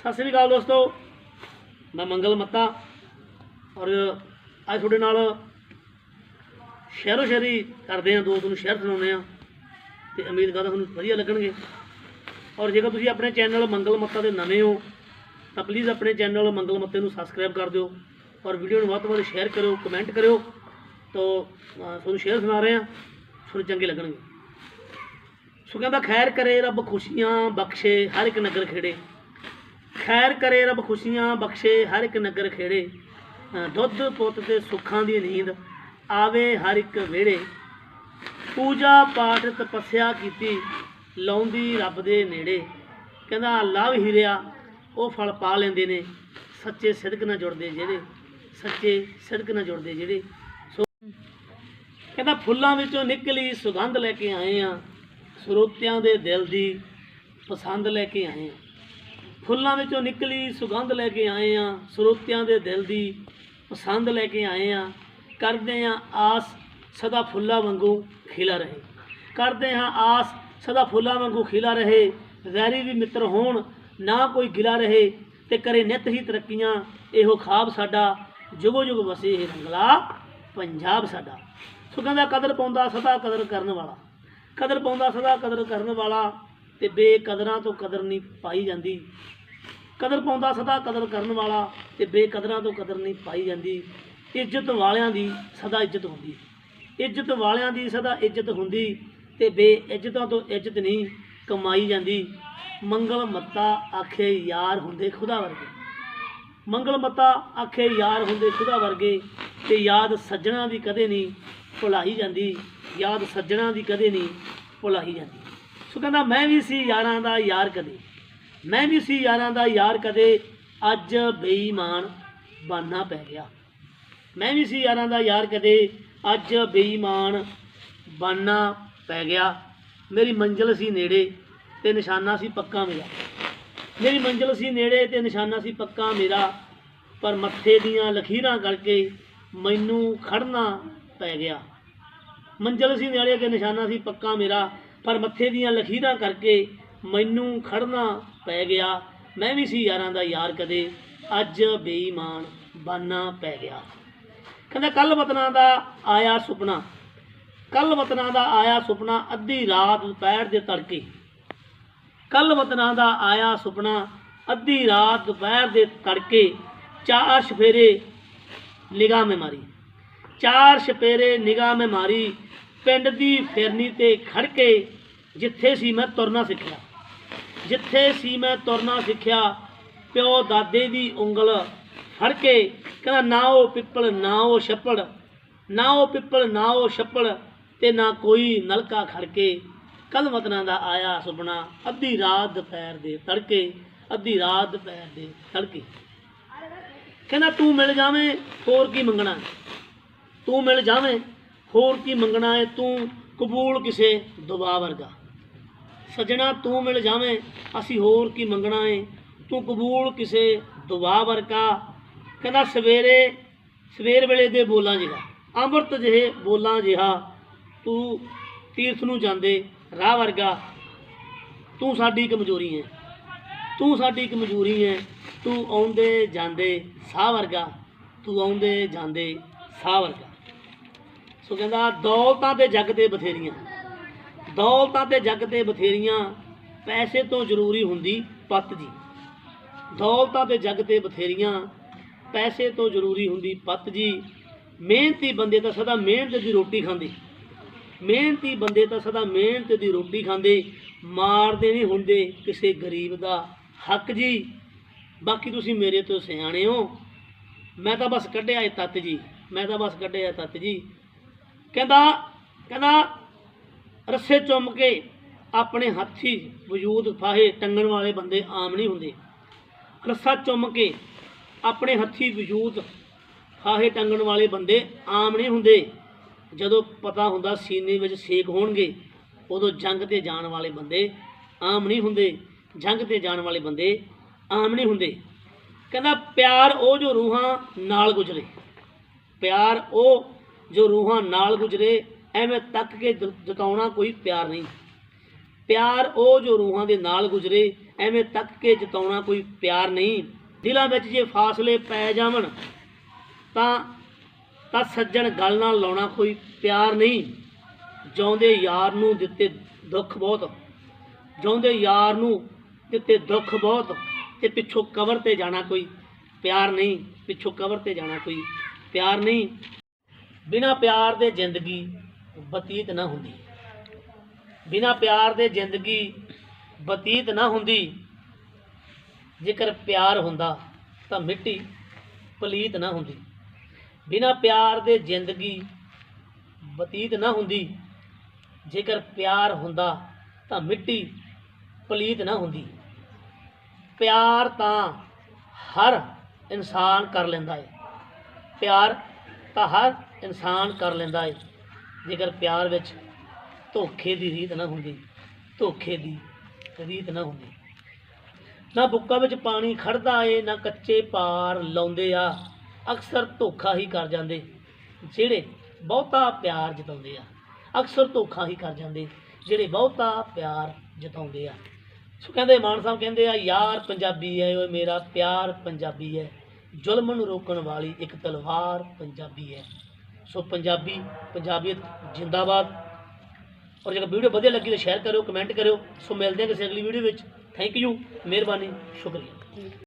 ਸਤਿ ਸ੍ਰੀ ਅਕਾਲ ਦੋਸਤੋ। ਮੈਂ ਮੰਗਲ ਮੱਤਾ ਔਰ ਅੱਜ ਤੁਹਾਡੇ ਨਾਲ ਸ਼ਹਿਰੋ ਸ਼ਹਿਰੀ ਕਰਦੇ ਆ ਦੋਸਤ ਨੂੰ ਸ਼ਹਿਰ ਸੁਣਾਉਂਦੇ ਆ ਤੇ ਉਮੀਦ ਕਰਦਾ ਤੁਹਾਨੂੰ ਵਧੀਆ ਲੱਗਣਗੇ। ਔਰ ਜੇਕਰ ਤੁਸੀਂ ਆਪਣੇ ਚੈਨਲ ਮੰਗਲ ਮੱਤਾ ਦੇ ਨਵੇਂ ਹੋ, ਤਾਂ ਪਲੀਜ਼ ਆਪਣੇ ਚੈਨਲ ਮੰਗਲ ਮੱਤੇ ਨੂੰ ਸਬਸਕ੍ਰਾਈਬ ਕਰ ਦਿਓ ਔਰ ਵੀਡੀਓ ਨੂੰ ਵੱਧ ਤੋਂ ਵੱਧ ਸ਼ੇਅਰ ਕਰਿਓ ਕਮੈਂਟ ਕਰਿਓ ਤੋ ਤੁਹਾਨੂੰ ਸ਼ੇਅਰ ਸੁਣਾ ਰਹੇ ਆ ਤੁਹਾਨੂੰ ਚੰਗੇ ਲੱਗਣਗੇ। ਸੋ ਕਹਿੰਦਾ ਖੈਰ ਕਰੇ, ਰੱਬ ਖੁਸ਼ੀਆਂ ਬਖਸ਼ੇ, ਹਰ ਇੱਕ ਨਗਰ ਖੇੜੇ। ਖੈਰ ਕਰੇ ਰੱਬ ਖੁਸ਼ੀਆਂ ਬਖਸ਼ੇ, ਹਰ ਇੱਕ ਨਗਰ ਖੇੜੇ। ਦੁੱਧ ਪੁੱਤ ਤੇ ਸੁੱਖਾਂ ਦੀ ਨੀਂਦ, ਆਵੇ ਹਰ ਇੱਕ ਵਿਹੜੇ। ਪੂਜਾ ਪਾਠ ਤਪੱਸਿਆ ਕੀਤੀ, ਲਾਉਂਦੀ ਰੱਬ ਦੇ ਨੇੜੇ। ਕਹਿੰਦਾ, ਲਵ ਹੀਰਿਆ, ਉਹ ਫਲ ਪਾ ਲੈਂਦੇ ਨੇ। ਸੱਚੇ ਸਿਦਕ ਨਾਲ ਜੁੜਦੇ ਜਿਹੜੇ, ਸੱਚੇ ਸਿਦਕ ਨਾਲ ਜੁੜਦੇ ਜਿਹੜੇ। ਸੋ ਕਹਿੰਦਾ, ਫੁੱਲਾਂ ਵਿੱਚੋਂ ਨਿਕਲੀ ਸੁਗੰਧ ਲੈ ਕੇ ਆਏ ਆ, ਸਰੋਤਿਆਂ ਦੇ ਦਿਲ ਦੀ ਪਸੰਦ ਲੈ ਕੇ ਆਏ ਆ। ਫੁੱਲਾਂ ਵਿੱਚੋਂ ਨਿਕਲੀ ਸੁਗੰਧ ਲੈ ਕੇ ਆਏ ਆ ਸਰੋਤਿਆਂ ਦੇ ਦਿਲ ਦੀ ਪਸੰਦ ਲੈ ਕੇ ਆਏ ਆ ਕਰਦੇ ਆ ਆਸ ਸਦਾ ਫੁੱਲਾਂ ਵਾਂਗੂ ਖਿਲਾ ਰਹੇ। ਕਰਦੇ ਹਾਂ ਆਸ ਸਦਾ ਫੁੱਲਾਂ ਵਾਂਗੂ ਖਿਲਾ ਰਹੇ। ਵੈਰੀ ਵੀ ਮਿੱਤਰ ਹੋਣ, ਨਾ ਕੋਈ ਗਿਲਾ ਰਹੇ ਤੇ ਕਰੇ ਨਿਤ ਹੀ ਤਰੱਕੀਆਂ। ਇਹੋ ਖਾਬ ਸਾਡਾ, ਜੁਗੋ ਜੁਗ ਵਸੇ ਇਹ ਰੰਗਲਾ ਪੰਜਾਬ ਸਾਡਾ। ਸੁਖਾਂ ਦਾ ਕਦਰ ਪਾਉਂਦਾ ਸਦਾ ਕਦਰ ਕਰਨ ਵਾਲਾ। ਕਦਰ ਪਾਉਂਦਾ ਸਦਾ ਕਦਰ ਕਰਨ ਵਾਲਾ ਤੇ ਬੇਕਦਰਾਂ ਤੋਂ ਕਦਰ ਨਹੀਂ ਪਾਈ ਜਾਂਦੀ। ਕਦਰ ਪਾਉਂਦਾ ਸਦਾ ਕਦਰ ਕਰਨ ਵਾਲਾ ਤੇ ਬੇਕਦਰਾਂ ਤੋਂ ਕਦਰ ਨਹੀਂ ਪਾਈ ਜਾਂਦੀ। ਇੱਜ਼ਤ ਵਾਲਿਆਂ ਦੀ ਸਦਾ ਇੱਜ਼ਤ ਹੁੰਦੀ ਇੱਜ਼ਤ ਵਾਲਿਆਂ ਦੀ ਸਦਾ ਇੱਜ਼ਤ ਹੁੰਦੀ ਤੇ ਬੇਇੱਜ਼ਤਾਂ ਤੋਂ ਇੱਜ਼ਤ ਨਹੀਂ ਕਮਾਈ ਜਾਂਦੀ। ਮੰਗਲ ਮੱਤਾ ਆਖੇ ਯਾਰ ਹੁੰਦੇ ਖੁਦਾ ਵਰਗੇ। ਮੰਗਲ ਮੱਤਾ ਆਖੇ ਯਾਰ ਹੁੰਦੇ ਖੁਦਾ ਵਰਗੇ ਤੇ ਯਾਦ ਸੱਜਣਾ ਦੀ ਕਦੇ ਨਹੀਂ ਭੁਲਾਈ ਜਾਂਦੀ। ਯਾਦ ਸੱਜਣਾ ਦੀ ਕਦੇ ਨਹੀਂ ਭੁਲਾਈ ਜਾਂਦੀ। ਸੋ ਕਹਿੰਦਾ, ਮੈਂ ਵੀ ਸੀ ਯਾਰਾਂ ਦਾ ਯਾਰ ਕਦੇ। ਮੈਂ ਵੀ ਸੀ ਯਾਰਾਂ ਦਾ ਯਾਰ ਕਦੇ ਅੱਜ ਬੇਈਮਾਨ ਬਾਨਾ ਪੈ ਗਿਆ। ਮੈਂ ਵੀ ਸੀ ਯਾਰਾਂ ਦਾ ਯਾਰ ਕਦੇ ਅੱਜ ਬੇਈਮਾਨ ਬਾਨਾ ਪੈ ਗਿਆ। ਮੇਰੀ ਮੰਜ਼ਿਲ ਸੀ ਨੇੜੇ ਤੇ ਨਿਸ਼ਾਨਾ ਸੀ ਪੱਕਾ ਮੇਰਾ। ਮੇਰੀ ਮੰਜ਼ਿਲ ਸੀ ਨੇੜੇ ਤੇ ਨਿਸ਼ਾਨਾ ਸੀ ਪੱਕਾ ਮੇਰਾ। ਪਰ ਮੱਥੇ ਦੀਆਂ ਲਖੀਰਾਂ ਕਰਕੇ ਮੈਨੂੰ ਖੜਨਾ ਪੈ ਗਿਆ। ਮੰਜ਼ਿਲ ਸੀ ਨੇੜੇ ਤੇ ਨਿਸ਼ਾਨਾ ਸੀ ਪੱਕਾ ਮੇਰਾ। ਪਰ ਮੱਥੇ ਦੀਆਂ ਲਖੀਰਾਂ ਕਰਕੇ ਮੈਨੂੰ ਖੜਨਾ ਪੈ ਗਿਆ। ਮੈਂ ਵੀ ਸੀ ਯਾਰਾਂ ਦਾ ਯਾਰ ਕਦੇ। ਅੱਜ ਬੇਈਮਾਨ ਬਾਨਾ ਪੈ ਗਿਆ। ਕਹਿੰਦਾ ਕੱਲ ਵਤਨਾਂ ਦਾ ਆਇਆ ਸੁਪਨਾ। ਕੱਲ ਵਤਨਾਂ ਦਾ ਆਇਆ ਸੁਪਨਾ ਅੱਧੀ ਰਾਤ ਦੁਪਹਿਰ ਦੇ ਤੜਕੇ। ਕੱਲ ਵਤਨਾਂ ਦਾ ਆਇਆ ਸੁਪਨਾ ਅੱਧੀ ਰਾਤ ਦੁਪਹਿਰ ਦੇ ਤੜਕੇ। ਚਾਰ ਸ਼ਫੇਰੇ ਨਿਗਾਹ ਮੇ ਮਾਰੀ। ਚਾਰ ਸ਼ਪੇਰੇ ਨਿਗਾਹ ਮੇ ਮਾਰੀ। ਪਿੰਡ ਦੀ ਫਿਰਨੀ ਤੇ ਖੜ ਕੇ ਜਿੱਥੇ ਸੀ ਮੈਂ ਤੁਰਨਾ ਸਿੱਖਿਆ। ਜਿੱਥੇ ਸੀ ਮੈਂ ਤੁਰਨਾ ਸਿੱਖਿਆ, ਪਿਓ ਦਾਦੇ ਦੀ ਉਂਗਲ ਫੜ ਕੇ ਕਹਿੰਦਾ, ਨਾ ਉਹ ਪਿੱਪਲ, ਨਾ ਉਹ ਛੱਪੜ, ਨਾ ਉਹ ਪਿੱਪਲ, ਨਾ ਉਹ ਛੱਪੜ ਤੇ ਨਾ ਕੋਈ ਨਲਕਾ ਖੜ ਕੇ ਕੱਲ ਵਤਨਾਂ ਦਾ ਆਇਆ ਸੁਪਨਾ, ਅੱਧੀ ਰਾਤ ਦੁਪਹਿਰ ਦੇ ਤੜਕੇ, ਅੱਧੀ ਰਾਤ ਦੁਪਹਿਰ ਦੇ ਤੜਕੇ। ਕਹਿੰਦਾ, ਤੂੰ ਮਿਲ ਜਾਵੇਂ, ਹੋਰ ਕੀ ਮੰਗਣਾ? ਤੂੰ ਮਿਲ ਜਾਵੇਂ, ਹੋਰ ਕੀ ਮੰਗਣਾ ਹੈ ਤੂੰ ਕਬੂਲ ਕਿਸੇ ਦੁਆ ਵਰਗਾ। ਸਜਣਾ ਤੂੰ ਮਿਲ ਜਾਵੇਂ, ਅਸੀਂ ਹੋਰ ਕੀ ਮੰਗਣਾ ਏ? ਤੂੰ ਕਬੂਲ ਕਿਸੇ ਦੁਆ ਵਰਗਾ? ਕਹਿੰਦਾ, ਸਵੇਰੇ, ਸਵੇਰ ਵੇਲੇ ਦੇ ਬੋਲਾਂ ਜਿਹਾ, ਅੰਮ੍ਰਿਤ ਜਿਹੇ ਬੋਲਾਂ ਜਿਹਾ, ਤੂੰ ਤੀਰਥ ਨੂੰ ਜਾਂਦੇ ਰਾਹ ਵਰਗਾ। ਤੂੰ ਸਾਡੀ ਕਮਜ਼ੋਰੀ ਹੈ ਤੂੰ ਸਾਡੀ ਕਮਜ਼ੋਰੀ ਹੈ ਤੂੰ ਆਉਂਦੇ ਜਾਂਦੇ ਸਾਹ ਵਰਗਾ। ਤੂੰ ਆਉਂਦੇ ਜਾਂਦੇ ਸਾਹ ਵਰਗਾ। ਸੋ ਕਹਿੰਦਾ, ਦੌਲਤਾਂ ਤੇ ਜੱਗ ਤੇ ਬਥੇਰੀਆਂ। ਦੌਲਤਾਂ ਤੇ ਜੱਗ ਤੇ ਬਥੇਰੀਆਂ ਪੈਸੇ ਤੋਂ ਜ਼ਰੂਰੀ ਹੁੰਦੀ ਪੱਤ ਜੀ। ਦੌਲਤਾਂ ਤੇ ਜੱਗ ਤੇ ਬਥੇਰੀਆਂ ਪੈਸੇ ਤੋਂ ਜ਼ਰੂਰੀ ਹੁੰਦੀ ਪੱਤ ਜੀ। ਮਿਹਨਤੀ ਬੰਦੇ ਤਾਂ ਸਦਾ ਮਿਹਨਤ ਦੀ ਰੋਟੀ ਖਾਂਦੇ। ਮਿਹਨਤੀ ਬੰਦੇ ਤਾਂ ਸਦਾ ਮਿਹਨਤ ਦੀ ਰੋਟੀ ਖਾਂਦੇ। ਮਾਰਦੇ ਨਹੀਂ ਹੁੰਦੇ ਕਿਸੇ ਗਰੀਬ ਦਾ ਹੱਕ ਜੀ। ਬਾਕੀ ਤੁਸੀਂ ਮੇਰੇ ਤੋਂ ਸਿਆਣੇ ਹੋ। ਮੈਂ ਤਾਂ ਬਸ ਕੱਢਿਆ ਇਹ ਤੱਤ ਜੀ। ਮੈਂ ਤਾਂ ਬਸ ਕੱਢਿਆ ਤੱਤ ਜੀ। ਕਹਿੰਦਾ ਕਹਿੰਦਾ ਰੱਸੇ ਚੁੰਮ ਕੇ ਆਪਣੇ ਹੱਥੀ ਵਜੂਦ ਫਾਹੇ ਟੰਗਣ ਵਾਲੇ ਬੰਦੇ ਆਮ ਨਹੀਂ ਹੁੰਦੇ। ਰੱਸਾ ਚੁੰਮ ਕੇ ਆਪਣੇ ਹੱਥੀ ਵਜੂਦ ਫਾਹੇ ਟੰਗਣ ਵਾਲੇ ਬੰਦੇ ਆਮ ਨਹੀਂ ਹੁੰਦੇ। ਜਦੋਂ ਪਤਾ ਹੁੰਦਾ ਸੀਨੇ ਵਿੱਚ ਸੇਕ ਹੋਣਗੇ, ਉਦੋਂ ਜੰਗ ਤੇ ਜਾਣ ਵਾਲੇ ਬੰਦੇ ਆਮ ਨਹੀਂ ਹੁੰਦੇ। ਜੰਗ ਤੇ ਜਾਣ ਵਾਲੇ ਬੰਦੇ ਆਮ ਨਹੀਂ ਹੁੰਦੇ। ਕਹਿੰਦਾ, ਪਿਆਰ ਉਹ ਜੋ ਰੂਹਾਂ ਨਾਲ ਗੁਜ਼ਰੇ। ਪਿਆਰ ਉਹ ਜੋ ਰੂਹਾਂ ਨਾਲ ਗੁਜ਼ਰੇ ਐਵੇਂ ਤੱਕ ਕੇ ਜਤਾਉਣਾ ਕੋਈ ਪਿਆਰ ਨਹੀਂ। ਪਿਆਰ ਉਹ ਜੋ ਰੂਹਾਂ ਦੇ ਨਾਲ ਗੁਜ਼ਰੇ ਐਵੇਂ ਤੱਕ ਕੇ ਜਤਾਉਣਾ ਕੋਈ ਪਿਆਰ ਨਹੀਂ। ਦਿਲਾਂ ਵਿੱਚ ਜੇ ਫਾਸਲੇ ਪੈ ਜਾਵਣ, ਤਾਂ ਤਾਂ ਸੱਜਣ ਗੱਲ ਨਾਲ ਲਾਉਣਾ ਕੋਈ ਪਿਆਰ ਨਹੀਂ। ਜਿਉਂਦੇ ਯਾਰ ਨੂੰ ਦਿੱਤੇ ਦੁੱਖ ਬਹੁਤ। ਜਿਉਂਦੇ ਯਾਰ ਨੂੰ ਦਿੱਤੇ ਦੁੱਖ ਬਹੁਤ ਤੇ ਪਿੱਛੋਂ ਕਬਰ ਤੇ ਜਾਣਾ ਕੋਈ ਪਿਆਰ ਨਹੀਂ। ਪਿੱਛੋਂ ਕਬਰ ਤੇ ਜਾਣਾ ਕੋਈ ਪਿਆਰ ਨਹੀਂ। ਬਿਨਾ ਪਿਆਰ ਦੇ ਜ਼ਿੰਦਗੀ ਬਤੀਤ ਨਾ ਹੁੰਦੀ। ਬਿਨਾ ਪਿਆਰ ਦੇ ਜ਼ਿੰਦਗੀ ਬਤੀਤ ਨਾ ਹੁੰਦੀ। ਜੇਕਰ ਪਿਆਰ ਹੁੰਦਾ ਤਾਂ ਮਿੱਟੀ ਪਲੀਤ ਨਾ ਹੁੰਦੀ। ਬਿਨਾ ਪਿਆਰ ਦੇ ਜ਼ਿੰਦਗੀ ਬਤੀਤ ਨਾ ਹੁੰਦੀ। ਜੇਕਰ ਪਿਆਰ ਹੁੰਦਾ ਤਾਂ ਮਿੱਟੀ ਪਲੀਤ ਨਾ ਹੁੰਦੀ। ਪਿਆਰ ਤਾਂ ਹਰ ਇਨਸਾਨ ਕਰ ਲੈਂਦਾ ਹੈ ਪਿਆਰ ਤਾਂ ਹਰ ਇਨਸਾਨ ਕਰ ਲੈਂਦਾ ਹੈ ਜੇਕਰ ਪਿਆਰ ਵਿੱਚ ਧੋਖੇ ਦੀ ਰੀਤ ਨਾ ਹੁੰਦੀ, ਧੋਖੇ ਦੀ ਰੀਤ ਨਾ ਹੁੰਦੀ। ਨਾ ਬੁੱਕਾ ਵਿੱਚ ਪਾਣੀ ਖੜਦਾ ਏ, ਨਾ ਕੱਚੇ ਪਾਰ ਲਾਉਂਦੇ ਆ। ਅਕਸਰ ਧੋਖਾ ਹੀ ਕਰ ਜਾਂਦੇ, ਜਿਹੜੇ ਬਹੁਤਾ ਪਿਆਰ ਜਤਾਉਂਦੇ ਆ। ਅਕਸਰ ਧੋਖਾ ਹੀ ਕਰ ਜਾਂਦੇ, ਜਿਹੜੇ ਬਹੁਤਾ ਪਿਆਰ ਜਤਾਉਂਦੇ ਆ। ਸੋ ਕਹਿੰਦੇ, ਮਾਨ ਸਾਹਿਬ ਕਹਿੰਦੇ ਆ, ਯਾਰ ਪੰਜਾਬੀ ਹੈ ਓਏ ਮੇਰਾ ਪਿਆਰ ਪੰਜਾਬੀ ਹੈ ਜ਼ੁਲਮ ਨੂੰ ਰੋਕਣ ਵਾਲੀ ਇੱਕ ਤਲਵਾਰ ਪੰਜਾਬੀ ਹੈ ਸੋ ਪੰਜਾਬੀ, ਪੰਜਾਬੀਅਤ ਜਿੰਦਾਬਾਦ। ਔਰ ਜੇਕਰ ਵੀਡੀਓ ਵਧੀਆ ਲੱਗੀ ਤਾਂ ਸ਼ੇਅਰ ਕਰਿਓ, ਕਮੈਂਟ ਕਰਿਓ। ਸੋ ਮਿਲਦੇ ਹਾਂ ਕਿਸੇ ਅਗਲੀ ਵੀਡੀਓ ਵਿੱਚ। ਥੈਂਕ ਯੂ ਮਿਹਰਬਾਨੀ, ਸ਼ੁਕਰੀਆ।